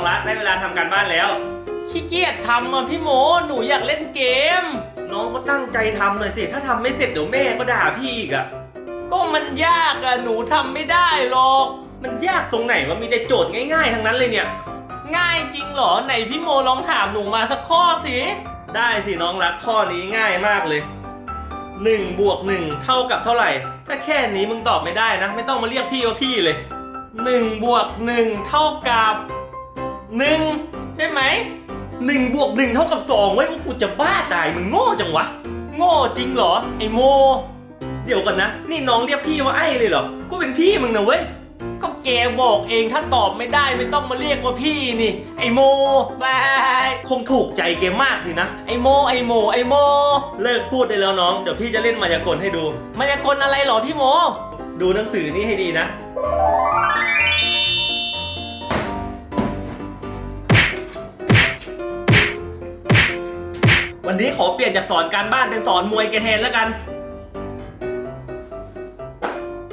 องรักได้เวลาทำการบ้านแล้ว ขี้เกียจทำอะพี่โม หนูอยากเล่นเกม น้องก็ตั้งใจทำหน่อยสิ ถ้าทำไม่เสร็จเดี๋ยวแม่ก็ด่าพี่อีกอะก็มันยากอะ หนูทำไม่ได้หรอก มันยากตรงไหนวะมีแต่โจทย์ง่ายๆ ทั้งนั้นเลยเนี่ย ง่ายจริงเหรอไหนพี่โมลองถามหนูมาสักข้อสิ ได้สิน้องรักข้อนี้ง่ายมากเลย1บวก1เท่ากับเท่าไหร่ ถ้าแค่นี้มึงตอบไม่ได้นะ ไม่ต้องมาเรียกพี่ว่าพี่เลย1บวก1เท่ากับ 1ใช่ไหม1บวก1เท่ากับ2ไว้ยกูจะบ้าตายมึงโง่จังวะ โง่จริงเหรอ ไอโม เดี๋ยวกันนะ นี่น้องเรียกพี่ว่าไอ้เลยเหรอ กูเป็นพี่มึงนะเว้ย ก็แกบอกเองถ้าตอบไม่ได้ไม่ต้องมาเรียกว่าพี่นี่ ไอโมบาย คงถูกใจเกมมากสินะ ไอโม ไอโม ไอโม เลิกพูดได้แล้วน้อง เดี๋ยวพี่จะเล่นมายากลให้ดู มายากลอะไรเหรอพี่โม ดูหนังสือนี่ให้ดีนะ วันนี้ขอเปลี่ยนจากสอนการบ้านเป็นสอนมวยแกแทนแล้วกัน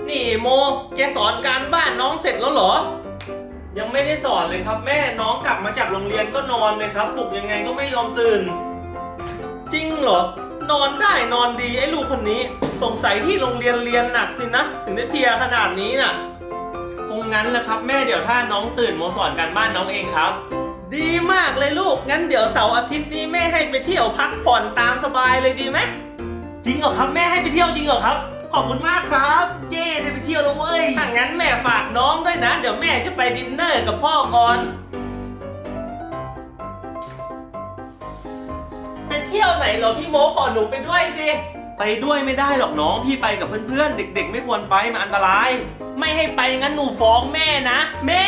นี่โม แกสอนการบ้านน้องเสร็จแล้วเหรอ ยังไม่ได้สอนเลยครับแม่น้องกลับมาจากโรงเรียนก็นอนเลยครับปลุกยังไงก็ไม่ยอมตื่น จริงเหรอ นอนได้นอนดีไอ้ลูกคนนี้ สงสัยที่โรงเรียนเรียนหนักสินะ ถึงได้เพลียขนาดนี้น่ะ คงงั้นแหละครับ แม่เดี๋ยวถ้าน้องตื่นโมสอนการบ้านน้องเองครับ ดีมากเลยลูก งั้นเดี๋ยวเสาร์อาทิตย์นี้แม่ให้ไปเที่ยวพักผ่อนตามสบายเลยดีไหม จริงเหรอครับแม่ให้ไปเที่ยวจริงเหรอครับ ขอบคุณมากครับเจ้ได้ไปเที่ยวแล้วเว้ย ถ้างั้นแม่ฝากน้องด้วยนะ เดี๋ยวแม่จะไปดินเนอร์กับพ่อก่อน ไปเที่ยวไหนเหรอพี่โมขอหนูไปด้วยสิ ไปด้วยไม่ได้หรอกน้อง พี่ไปกับเพื่อนๆ เด็ก ๆ ไม่ควรไปมันอันตราย ไม่ให้ไปงั้นหนูฟ้องแม่นะ แม่